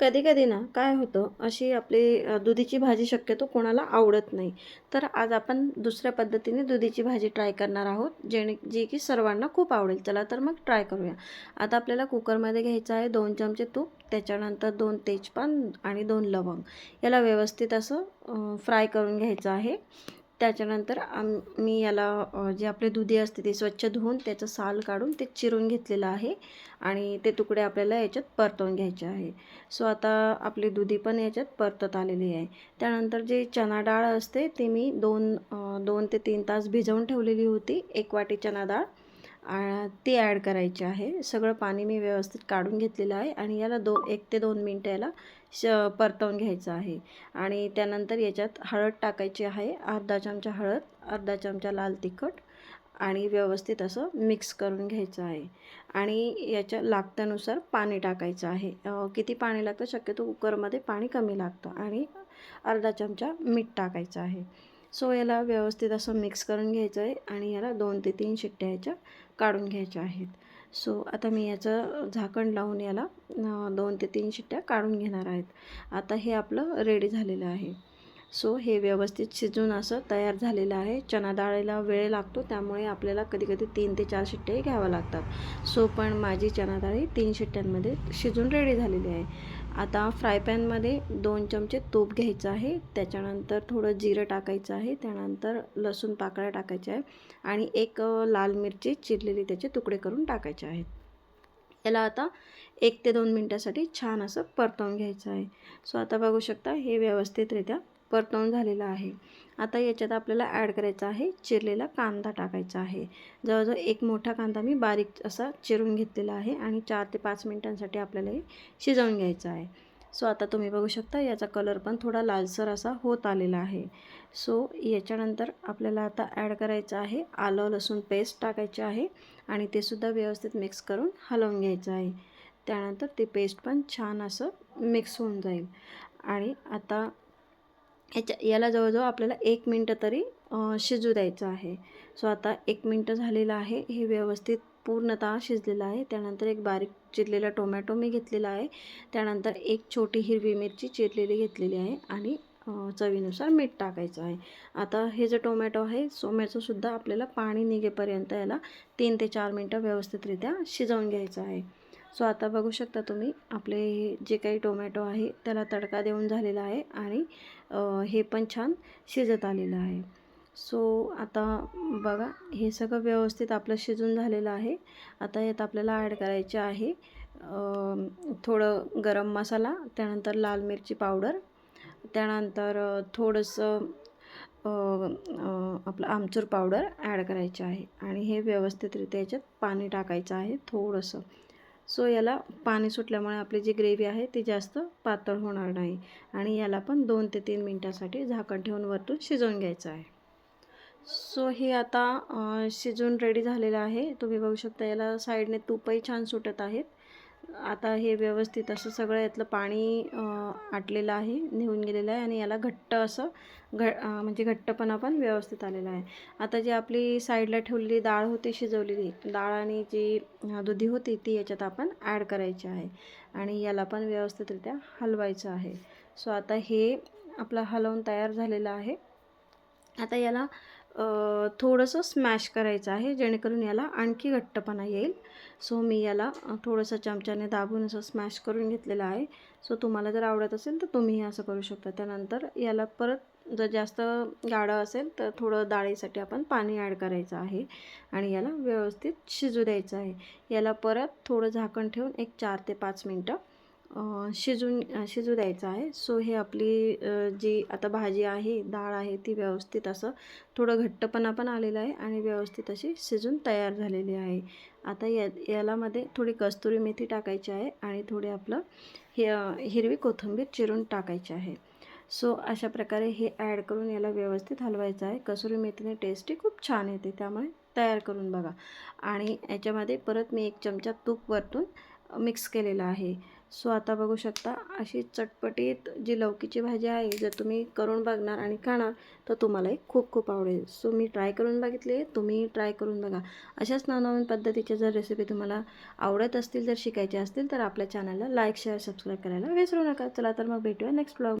कधी कधी ना काय होतं अशी आपली दुधीची भाजी शक्यतो कोणाला आवडत नाही. तर आज आपण दुसऱ्या पद्धतीने दुधीची भाजी ट्राय करणार आहोत जेणे जी की सर्वांना खूप आवडेल. चला तर मग ट्राय करूया. आता आपल्याला कुकरमध्ये घ्यायचं आहे दोन चमचे तूप त्याच्यानंतर दोन तेजपान आणि दोन लवंग. याला व्यवस्थित असं फ्राय करून घ्यायचं आहे. त्याच्यानंतर आम मी याला जे आपले दुधी असते ते स्वच्छ धुवून त्याचं साल काढून ते चिरून घेतलेलं आहे आणि ते तुकडे आपल्याला याच्यात परतवून घ्यायचे आहे. सो आता आपली दुधी पण याच्यात परतत आलेली आहे. त्यानंतर जे चना डाळ असते ते मी दोन दोन ते तीन तास भिजवून ठेवलेली होती. एक वाटी चना डाळ ती ॲड करायची आहे. सगळं पाणी मी व्यवस्थित काढून घेतलेलं आहे आणि याला दो एक ते दोन मिनटं याला श परतवून घ्यायचं आहे. आणि त्यानंतर याच्यात हळद टाकायची आहे. अर्धा चमचा हळद अर्धा चमचा लाल तिखट आणि व्यवस्थित असं मिक्स करून घ्यायचं आहे. आणि याच्या लागत्यानुसार पाणी टाकायचं आहे. किती पाणी लागतं? शक्यतो कुकरमध्ये पाणी कमी लागतं आणि अर्धा चमचा मीठ टाकायचं आहे. सो याला व्यवस्थित असं मिक्स करून घ्यायचं आहे आणि याला दोन ते तीन शिट्ट्या ह्याच्या काढून घ्यायच्या आहेत. सो आता मी याचं झाकण लावून याला दोन ते तीन शिट्ट्या काढून घेणार आहेत. आता हे आपलं रेडी झालेलं आहे. सो हे व्यवस्थित शिजून असं तयार झालेलं आहे. चणा डाळीला वेळ लागतो त्यामुळे आपल्याला कधी कधी तीन ते चार शिट्टे घ्याव्या लागतात. सो पण माझी चणा डाळी तीन शिट्ट्यांमध्ये शिजून रेडी झालेली आहे. आता फ्राय पॅनमध्ये दोन चमचे तूप घ्यायचं आहे. त्याच्यानंतर थोडं जिरं टाकायचं आहे. त्यानंतर लसूण पाकळ्या टाकायच्या आहे आणि एक लाल मिरची चिरलेली त्याचे तुकडे करून टाकायचे आहेत. याला आता एक ते दोन मिनटासाठी छान असं परतवून घ्यायचं आहे. सो आता बघू शकता हे व्यवस्थितरित्या परतवून झालेला आहे. आता याच्यात आपल्याला ॲड करायचा आहे चिरलेला कांदा टाकायचा आहे. जवळजवळ एक मोठा कांदा मी बारीक असा चिरून घेतलेला आहे आणि चार ते पाच मिनटांसाठी आपल्याला हे शिजवून घ्यायचं आहे. सो आता तुम्ही बघू शकता याचा कलर पण थोडा लालसर असा होत आलेला आहे. सो याच्यानंतर आपल्याला आता ॲड करायचं आहे आलं लसूण पेस्ट टाकायची आहे आणि ते सुद्धा व्यवस्थित मिक्स करून हलवून घ्यायचं आहे. त्यानंतर ते पेस्ट पण छान असं मिक्स होऊन जाईल. आणि आता याच्या याला जवळजवळ आपल्याला एक मिनटं तरी शिजू द्यायचं आहे. सो आता एक मिनटं झालेलं आहे. हे व्यवस्थित पूर्णतः शिजलेलं आहे. त्यानंतर एक बारीक चिरलेला टोमॅटो मी घेतलेला आहे. त्यानंतर एक छोटी हिरवी मिरची चिरलेली घेतलेली आहे आणि चवीनुसार मीठ टाकायचं आहे. आता हे जे टोमॅटो आहे सोम्याचंसुद्धा आपल्याला पाणी निघेपर्यंत याला तीन ते चार मिनटं व्यवस्थितरित्या शिजवून घ्यायचं आहे. सो आता बघू शकता तुम्ही आपले हे जे काही टोमॅटो आहे त्याला तडका देऊन झालेला आहे आणि हे पण छान शिजत आलेलं आहे. सो आता बघा हे सगळं व्यवस्थित आपलं शिजून झालेलं आहे. आता यात आपल्याला ॲड करायचे आहे थोडं गरम मसाला त्यानंतर लाल मिरची पावडर त्यानंतर थोडंसं आपलं आमचूर पावडर ॲड करायची आहे. आणि हे व्यवस्थितरित्या याच्यात पाणी टाकायचं आहे थोडंसं. सो याला पाणी सुटल्यामुळे आपली जी ग्रेव्ही आहे ती जास्त पातळ होणार नाही आणि याला पण दोन ते तीन मिनटासाठी झाकण ठेवून वरतून शिजवून घ्यायचं आहे. सो हे आता शिजून रेडी झालेलं आहे. तुम्ही बघू शकता याला साईडने तूपही छान सुटत आहेत. आता हे व्यवस्थित असं सगळं यातलं पाणी आटलेलं आहे निघून गेलेलं आहे आणि याला घट्ट असं घ म्हणजे घट्टपणा पण व्यवस्थित आलेला आहे. आता जी आपली साईडला ठेवलेली डाळ होती शिजवलेली डाळ आणि जी दुधी होती ती याच्यात आपण ॲड करायची आहे आणि याला पण व्यवस्थितरित्या हलवायचं आहे. सो आता हे आपलं हलवून तयार झालेलं आहे. आता याला थोडंसं स्मॅश करायचं आहे जेणेकरून याला आणखी घट्टपणा येईल. सो मी याला थोडंसं चमच्याने दाबून असं स्मॅश करून घेतलेलं आहे. सो तुम्हाला जर आवडत असेल तर तुम्हीही असं करू शकता. त्यानंतर याला परत जर जास्त गाढं असेल तर थोडं डाळीसाठी आपण पाणी ॲड करायचं आहे आणि याला व्यवस्थित शिजू द्यायचं आहे. याला परत थोडं झाकण ठेवून एक चार ते पाच मिनटं शिजून शिजू द्यायचं आहे. सो हे आपली जी आता भाजी आहे डाळ आहे ती व्यवस्थित असं थोडं घट्टपणा पण आलेलं आहे आणि व्यवस्थित अशी शिजून तयार झालेली आहे. आता या यालामध्ये थोडी कस्तुरी मेथी टाकायची आहे आणि थोडी आपलं हे हिरवी कोथिंबीर चिरून टाकायची आहे. सो अशा प्रकारे हे ॲड करून याला व्यवस्थित हलवायचं आहे. कसुरी मेथीने टेस्टी खूप छान येते त्यामुळे तयार करून बघा. आणि याच्यामध्ये परत मी एक चमचा तूप वरतून मिक्स केलेलं आहे. सो आता बघू शकता अशी चटपटीत जी लौकीची भाजी आहे जर तुम्ही करून बघणार आणि खाणार तर तुम्हालाही खूप खूप आवडेल. सो मी ट्राय करून बघितले तुम्ही ट्राय करून बघा. अशाच नवनवीन पद्धतीच्या जर रेसिपी तुम्हाला आवडत असतील जर शिकायच्या असतील तर आपल्या चॅनलला लाईक शेअर सबस्क्राईब करायला विसरू नका. चला तर मग भेटूया नेक्स्ट ब्लॉग